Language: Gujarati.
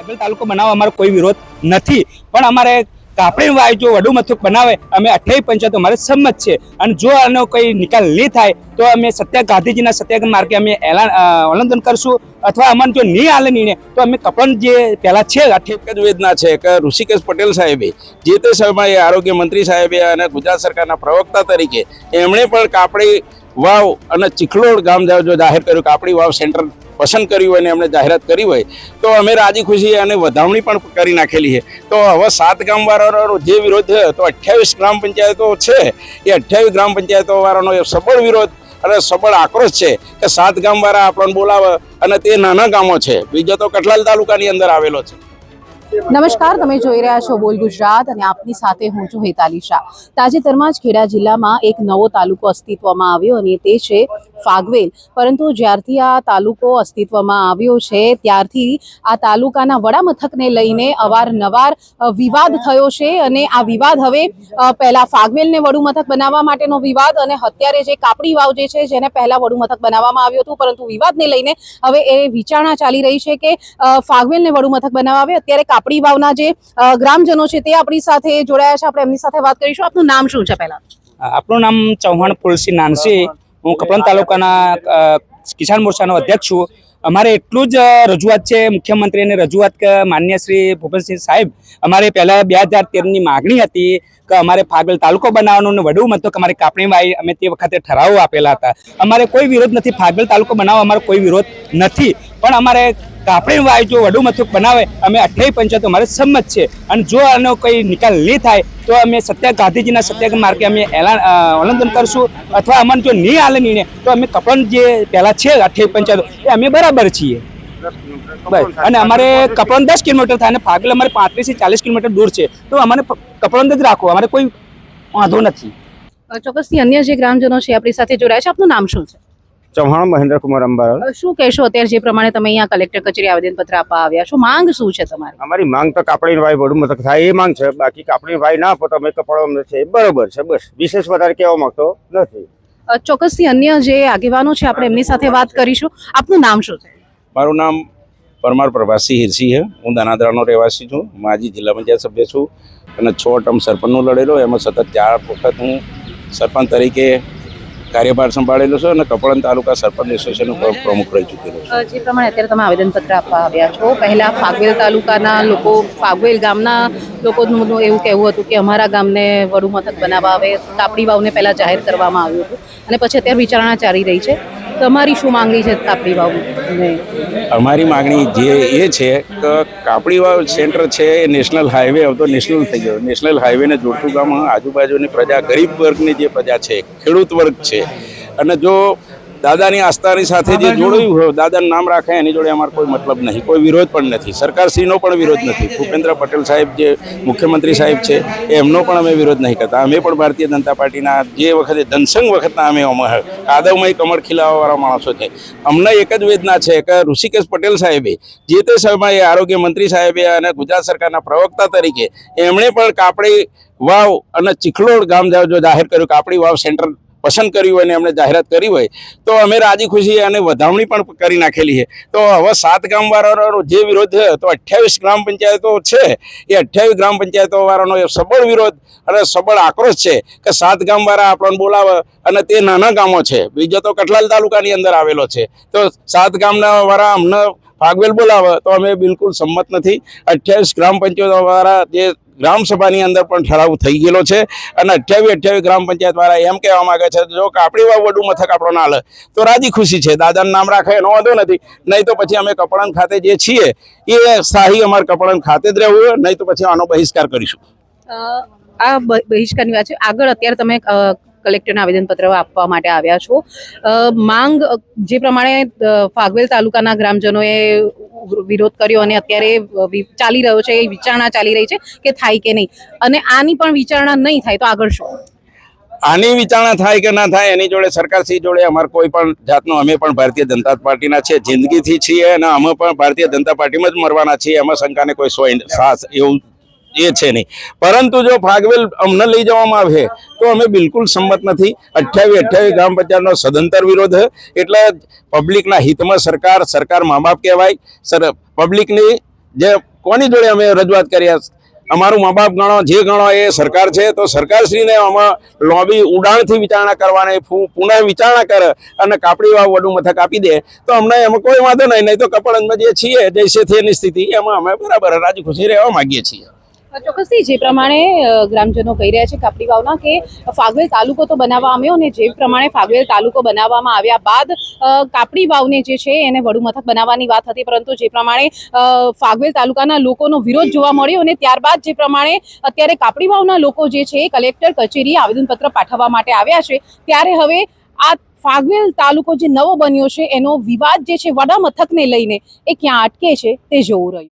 આગળ તાલુકો બનાવવા અમારો કોઈ વિરોધ નથી. પણ અમારે કાપડી વાય જો વડુ મથક બનાવે, અમે અઠ્યાવીસ પંચાયતો અમારે સંમત છે. અને જો આનો કોઈ નિકાલ નહીં થાય, તો અમે સત્યા ગાંધીજીના સત્યાગ્રહ માર્ગે અમે એલાન ઉલ્લંઘન કરશું. અથવા અમને જો નહીં આલે નિર્ણય, તો અમે કપણ જે પહેલાં છે એક જ વેદના છે કે ઋષિકેશ પટેલ સાહેબે, જે તે સમયે આરોગ્ય મંત્રી સાહેબે અને ગુજરાત સરકારના પ્રવક્તા તરીકે, એમણે પણ કાપડી વાવ અને ચીખલોડ ગામ જો જાહેર કર્યું કે આપણી વાવ સેન્ટર પસંદ કર્યું હોય અને એમણે જાહેરાત કરી હોય, તો અમે રાજી ખુશી અને વધામણી પણ કરી નાખેલી છે. તો હવે સાત ગામવાળાનો જે વિરોધ થયો તો અઠ્યાવીસ ગ્રામ પંચાયતો છે. એ અઠ્યાવીસ ગ્રામ પંચાયતો વાળાનો એ સબળ વિરોધ અને સબળ આક્રોશ છે કે સાત ગામવાળા આપણને બોલાવે અને તે નાના ગામો છે. બીજો તો કઠલાલ તાલુકાની અંદર આવેલો છે. નમસ્કાર, તમે જોઈ રહ્યા છો બોલ ગુજરાત અને આપની સાથે હું છું હેતાલી શાહ. તાજેતરમાં જ ખેડા જિલ્લામાં એક નવો તાલુકો અસ્તિત્વમાં આવ્યો અને તે છે ફાગવેલ. પરંતુ જ્યારથી આ તાલુકો અસ્તિત્વમાં આવ્યો છે, ત્યારથી આ તાલુકાના વડામથકને લઈને અવારનવાર વિવાદ થયો છે અને આ વિવાદ હવે પહેલાં ફાગવેલને વડુ મથક બનાવવા માટેનો વિવાદ અને અત્યારે જે કાપડી વાવ જે છે, જેને પહેલા વડુ મથક બનાવવામાં આવ્યું હતું, પરંતુ વિવાદને લઈને હવે એ વિચારણા ચાલી રહી છે કે ફાગવેલને વડુ મથક બનાવવા આવે, અત્યારે કાપડી વાવના જે ગ્રામજનો છે તે આપણી સાથે જોડાયા છે. આપણે એમની સાથે વાત કરીશું. આપનું નામ શું છે પહેલા? આપણું નામ ચૌહાણ ફુલસી નાનસી. હું કપડન તાલુકાના કિસાન મોરચાનો અધ્યક્ષ છું. અમારે એટલું જ રજૂઆત છે, મુખ્યમંત્રીને રજૂઆત કે માન્ય શ્રી ભૂપેન્દ્રસિંહ સાહેબ, અમારે પહેલાં બે હજાર તેરની માગણી હતી કે અમારે ફાગલ તાલુકો બનાવવાનો અને વડુ મથક અમારે કાપણી વાય, અમે તે વખતે ઠરાવો આપેલા હતા. અમારે કોઈ વિરોધ નથી. ફાગલ તાલુકો બનાવવા અમારો કોઈ વિરોધ નથી. પણ અમારે કાપણી વાય જો વડુ મથક બનાવે, અમે અઠ્યાવીસ પંચાયતો અમારે સંમત છે. અને જો આનો કોઈ નિકાલ નહીં થાય, તો અમે સત્યા ગાંધીજીના સત્યાગ્રહ માર્ગે અમે એલાન ઉલ્લંઘન કરશું. અથવા અમને જો નહીં આલે નિર્ણય, તો અમે કપડાં જે પહેલા છે અઠ્યાવીસ પંચાયતો, એ અમે બરાબર છીએ. અને અમારે કપડન દસ કિલોમીટર થાય અને ફાગલ અમારે પાંત્રીસથી ચાલીસ કિલોમીટર દૂર છે. તો અમારે કપડાં જ રાખો અમારે કોઈ વાંધો નથી. ચોક્કસ અન્ય જે ગ્રામજનો છે, આપણી સાથે જોડાયા છે. આપનું નામ શું છે? ચૌહાણ મહેન્દ્ર કુમાર અંબાલાલ શું કહેશો અત્યારે જે પ્રમાણે તમે અહીંયા કલેક્ટર કચેરી આવેદનપત્ર આપવા આવ્યા છો? માંગ શું છે તમારી? અમારી માંગ તો કાપડીની વાય વડું મથક થાય એ માંગ છે. બાકી કાપડીની વાય ના આપો તો અમે કપડો અમને છે. બરોબર છે બસ. વિશેષ વધારે કહેવા માંગતો નથી. ચોક્કસથી અન્ય જે આગેવાનો છે આપણે એમની સાથે વાત કરીશું. આપનું નામ શું છે? મારું નામ પરમાર પ્રભાસી હિરસી છે. હું દાનાદરાનો રહેવાસી છું. માજી જિલ્લા પંચાયત સભ્ય છું અને છ ટર્મ સરપંચનો લડેલો. એમાં સતત ચાર વખત હું સરપંચ તરીકે કાર્યભાર સંભાળેલો છું અને કપડન તાલુકા સરપંચ એસોસિએશનનો પ્રમુખ રહી ચૂકેલો છું. જે પ્રમાણે અત્યારે તમે આવેદનપત્ર આપવા આવ્યા છો, પહેલા ફાગવેલ તાલુકાના લોકો, ફાગવેલ ગામના લોકોનું એવું કહેવું હતું કે અમારા ગામને વડુ મથક બનાવવા આવે, કાપડી વાવને પહેલા જાહેર કરવામાં આવ્યું હતું અને પછી અત્યારે વિચારણા ચાલી રહી છે. તમારી શું માંગણી છે કાપડી વાવ અમારી માંગણી જે એ છે કે કાપડીવાવ સેન્ટર છે એ નેશનલ હાઈવે, હવે તો નેશનલ થઈ ગયો. નેશનલ હાઈવેને જોડતું ગામ આજુબાજુની પ્રજા, ગરીબ વર્ગની જે પ્રજા છે, ખેડૂત વર્ગ છે. અને જો દાદાની આસ્થાની સાથે જે જોડાયું હોય. દાદાનું નામ રાખે એની જોડે અમારો કોઈ મતલબ નહીં. કોઈ વિરોધ પણ નથી. સરકારશ્રીનો પણ વિરોધ નથી. ભૂપેન્દ્ર પટેલ સાહેબ જે મુખ્યમંત્રી સાહેબ છે એમનો પણ અમે વિરોધ નહીં કરતા. અમે પણ ભારતીય જનતા પાર્ટીના જે વખતે ધનસંઘ વખતના અમે કાદવમય કમળ ખીલાવાવાળા માણસો છે. અમને એક જ વેદના છે કે ઋષિકેશ પટેલ સાહેબે જે તે સમયે આરોગ્ય મંત્રી સાહેબે અને ગુજરાત સરકારના પ્રવક્તા તરીકે એમણે પણ કાપડી વાવ અને ચીખલોડ ગામ જાહેર કર્યું. કાપડી વાવ સેન્ટર પસંદ કર્યું હોય અને એમણે જાહેરાત કરી હોય, તો અમે રાજી ખુશી અને વધામણી પણ કરી નાખેલી છે. તો હવે સાત ગામવાળાનો જે વિરોધ છે, તો અઠ્યાવીસ ગ્રામ પંચાયતો છે. એ અઠ્યાવીસ ગ્રામ પંચાયતો વાળાનો એ સબળ વિરોધ અને સબળ આક્રોશ છે કે સાત ગામવાળા આપણને બોલાવે અને તે નાના ગામો છે. બીજો તો કઠલાલ તાલુકાની અંદર આવેલો છે. તો સાત ગામના વાળા અમને ફાગવેલ બોલાવે તો અમે બિલકુલ સંમત નથી. અઠ્યાવીસ ગ્રામ પંચાયતો દ્વારા જે ગ્રામ સભાની અંદર પણ ઠરાવ થઈ ગયેલો છે અને અઠ્યાવીસ અઠ્યાવીસ ગ્રામ પંચાયત વાળા એમ કહેવા માંગે છે જો કાપડી વાવ વડું મથક આપણો ના લે તો રાજી ખુશી છે. દાદાનું નામ રાખે એનો વાંધો નથી. નહીં તો પછી અમે કપડાં ખાતે જે છીએ, એ શાહી અમારે કપડાં ખાતે જ રહેવું નહીં તો પછી આનો બહિષ્કાર કરીશું. આ બહિષ્કારની વાત છે. આગળ અત્યારે તમે કલેક્ટરને આવેદનપત્ર આપવા માટે આવ્યા છો. માંગ જે પ્રમાણે ફાગવેલ તાલુકાના ગ્રામજનોએ વિરોધ કર્યો અને અત્યારે ચાલી રહ્યો છે, એ વિચારણા ચાલી રહી છે કે થાય કે નહીં. અને આની પણ વિચારણા નહીં થાય તો આગળ શું? આની વિચારણા થાય કે ના થાય એની જોડે સરકારશ્રી જોડે અમારે કોઈ પણ જાતનો, અમે પણ ભારતીય જનતા પાર્ટીના છે જિંદગીથી છીએ અને અમે પણ ભારતીય જનતા પાર્ટીમાં જ મરવાના છીએ. એમાં શંકાને કોઈ સોય સાસ એવું એ છે નહીં. પરંતુ જો ફાગવેલ અમને લઈ જવામાં આવે તો અમે બિલકુલ સંમત નથી. અઠ્યાવીસ અઠ્યાવીસ ગ્રામ પંચાયતનો સદંતર વિરોધ એટલે પબ્લિકના હિતમાં સરકાર સરકાર મા બાપ કહેવાય. સર, પબ્લિકની જે કોની જોડે અમે રજૂઆત કર્યા અમારું મા બાપ ગણો, જે ગણો એ સરકાર છે, તો સરકારશ્રીને આમાં લોબી ઉડાણથી વિચારણા કરવાની, પુનઃ વિચારણા કરે અને કાપડી વાવ વડું મથક આપી દે, તો અમને એમાં કોઈ વાંધો નહીં. નહીં તો કપડનમાં જે છીએ, જૈસે થેની સ્થિતિ, એમાં અમે બરાબર રાજી ખુશી રહેવા માંગીએ છીએ. ચોક્કસથી જે પ્રમાણે ગ્રામજનો કહી રહ્યા છે કાપડી વાવના કે ફાગવેલ તાલુકો તો બનાવવા આવ્યો અને જે પ્રમાણે ફાગવેલ તાલુકો બનાવવામાં આવ્યા બાદ કાપડી વાવને જે છે એને વડુ મથક બનાવવાની વાત હતી. પરંતુ જે પ્રમાણે ફાગવેલ તાલુકાના લોકોનો વિરોધ જોવા મળ્યો અને ત્યારબાદ જે પ્રમાણે અત્યારે કાપડી વાવના લોકો જે છે કલેક્ટર કચેરી આવેદનપત્ર પાઠવવા માટે આવ્યા છે. ત્યારે હવે આ ફાગવેલ તાલુકો જે નવો બન્યો છે એનો વિવાદ જે છે વડા મથકને લઈને એ ક્યાં અટકે છે તે જોવું રહ્યું.